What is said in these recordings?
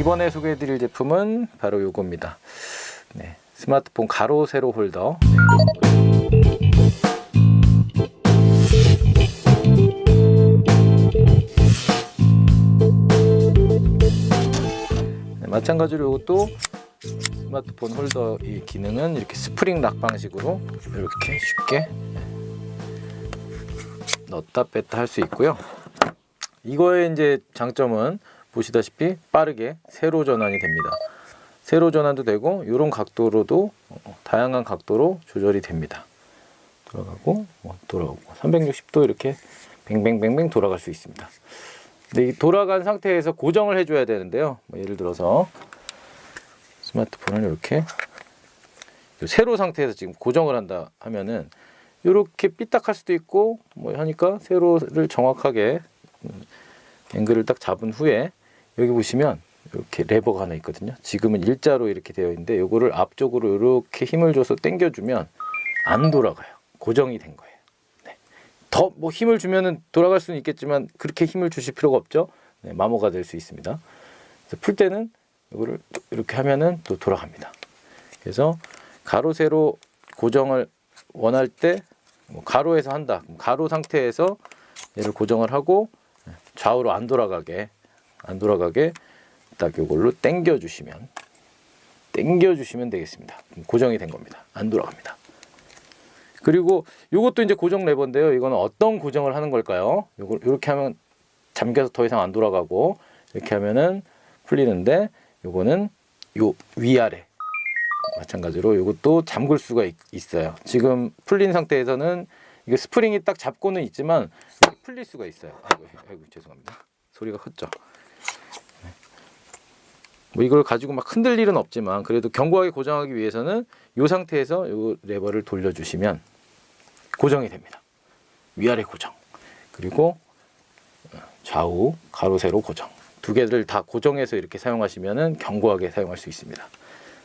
이번에 소개해드릴 제품은 바로 요겁니다. 네, 스마트폰 가로 세로 홀더. 네, 네, 마찬가지로 이것도 스마트폰 홀더 이 기능은 이렇게 스프링 락 방식으로 이렇게 쉽게 넣었다 뺐다 할 수 있고요. 이거의 이제 장점은 보시다시피 빠르게 세로 전환이 됩니다. 세로 전환도 되고 이런 각도로도 어, 다양한 각도로 조절이 됩니다. 돌아가고 뭐 돌아오고 360도 이렇게 뱅뱅뱅뱅 돌아갈 수 있습니다. 근데 이 돌아간 상태에서 고정을 해줘야 되는데요. 뭐 예를 들어서 스마트폰을 이렇게 요 세로 상태에서 지금 고정을 한다 하면은 이렇게 삐딱할 수도 있고 뭐 하니까 세로를 정확하게 음, 앵글을 딱 잡은 후에 여기 보시면 이렇게 레버가 하나 있거든요. 지금은 일자로 이렇게 되어 있는데 이거를 앞쪽으로 이렇게 힘을 줘서 당겨주면 안 돌아가요. 고정이 된 거예요. 네. 더뭐 힘을 주면은 돌아갈 수는 있겠지만 그렇게 힘을 주실 필요가 없죠. 네, 마모가 될 수 있습니다. 풀 때는 이거를 이렇게 하면은 또 돌아갑니다. 그래서 가로 세로 고정을 원할 때뭐 가로에서 한다. 가로 상태에서 얘를 고정을 하고 좌우로 안 돌아가게 안 돌아가게 딱 이걸로 당겨 주시면 당겨 주시면 되겠습니다. 고정이 된 겁니다. 안 돌아갑니다. 그리고 이것도 이제 고정 레버인데요. 이거는 어떤 고정을 하는 걸까요? 요거 이렇게 하면 잠겨서 더 이상 안 돌아가고 이렇게 하면은 풀리는데 요거는 요 위아래 마찬가지로 이것도 잠글 수가 있, 있어요. 지금 풀린 상태에서는 이게 스프링이 딱 잡고는 있지만 풀릴 수가 있어요. 아이고, 아이고 죄송합니다. 소리가 컸죠. 네. 뭐 이걸 가지고 막 흔들 일은 없지만 그래도 견고하게 고정하기 위해서는 이 상태에서 이 레버를 돌려주시면 고정이 됩니다. 위아래 고정 그리고 좌우 가로 세로 고정 두 개를 다 고정해서 이렇게 사용하시면은 견고하게 사용할 수 있습니다.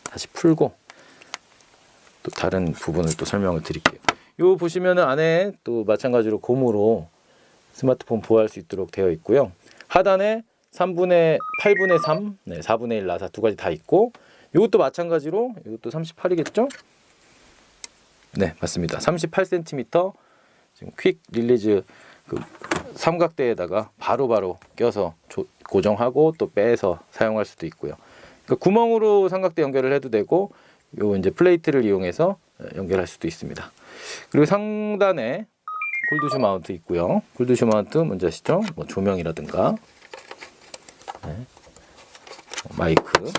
다시 풀고 또 다른 부분을 또 설명을 드릴게요. 요 보시면은 안에 또 마찬가지로 고무로 스마트폰 보호할 수 있도록 되어 있고요. 하단에 3분의 8분의 3, 네, 4분의 1 나사 두 가지 다 있고 이것도 마찬가지로 이것도 38이겠죠? 네, 맞습니다. 38cm 지금 퀵 릴리즈 그 삼각대에다가 바로바로 껴서 조- 고정하고 또 빼서 사용할 수도 있고요. 그 구멍으로 삼각대 연결을 해도 되고 요 이제 플레이트를 이용해서 연결할 수도 있습니다. 그리고 상단에 콜드슈 마운트 있고요. 콜드슈 마운트 먼저 아시죠? 뭐 조명이라든가 네. 마이크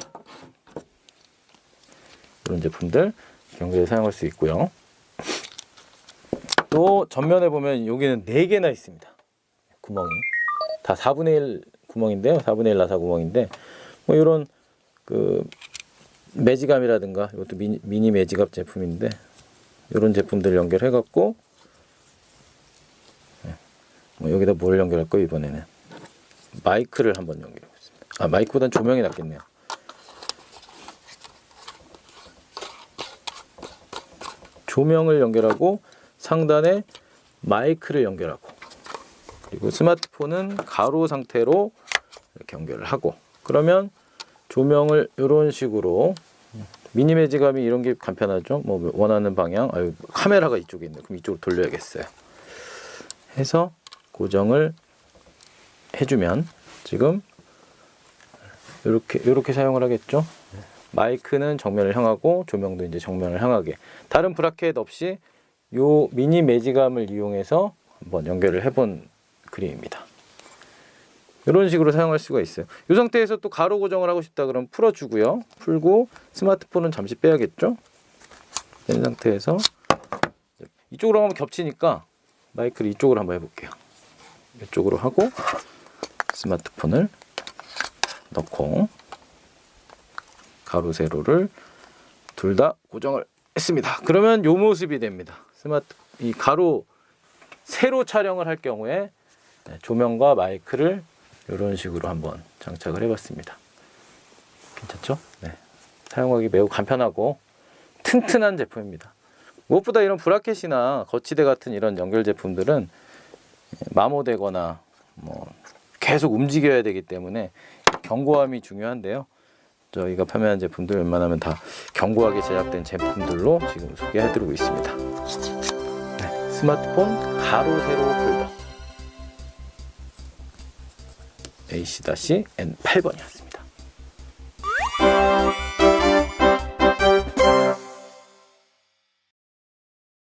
이런 제품들 연결해 사용할 수 있고요. 또 전면에 보면 여기는 네 개나 있습니다. 구멍이 다 4분의 1 구멍인데요. 4분의 1 나사 구멍인데 뭐 이런 그 매지감이라든가 이것도 미니, 미니 매지갑 제품인데 이런 제품들 연결해 갖고 뭐 여기다 뭘 연결할 거예요 이번에는 마이크를 한번 연결해. 아 마이크보단 조명이 낫겠네요. 조명을 연결하고 상단에 마이크를 연결하고 그리고 스마트폰은 가로 상태로 이렇게 연결을 하고 그러면 조명을 이런 식으로 미니 매지감이 이런 게 간편하죠. 뭐 원하는 방향, 아유 카메라가 이쪽에 있네. 그럼 이쪽으로 돌려야겠어요. 해서 고정을 해주면 지금 이렇게 이렇게 사용을 하겠죠. 마이크는 정면을 향하고 조명도 이제 정면을 향하게 다른 브라켓 없이 요 미니 매지감을 이용해서 한번 연결을 해본 그림입니다. 이런 식으로 사용할 수가 있어요. 이 상태에서 또 가로 고정을 하고 싶다 그러면 풀어주고요. 풀고 스마트폰은 잠시 빼야겠죠. 뺀 상태에서 이쪽으로 하면 겹치니까 마이크를 이쪽으로 한번 해볼게요. 이쪽으로 하고 스마트폰을 넣고 가로 세로를 둘 다 고정을 했습니다. 그러면 요 모습이 됩니다. 스마트 이 가로 세로 촬영을 할 경우에 네, 조명과 마이크를 이런 식으로 한번 장착을 해봤습니다. 괜찮죠? 네. 사용하기 매우 간편하고 튼튼한 제품입니다. 무엇보다 이런 브라켓이나 거치대 같은 이런 연결 제품들은 마모되거나 뭐 계속 움직여야 되기 때문에 견고함이 중요한데요. 저희가 판매한 제품들 웬만하면 다 견고하게 제작된 제품들로 지금 소개해드리고 있습니다. 네, 스마트폰 가로 세로 폴더 AC-N8번이었습니다.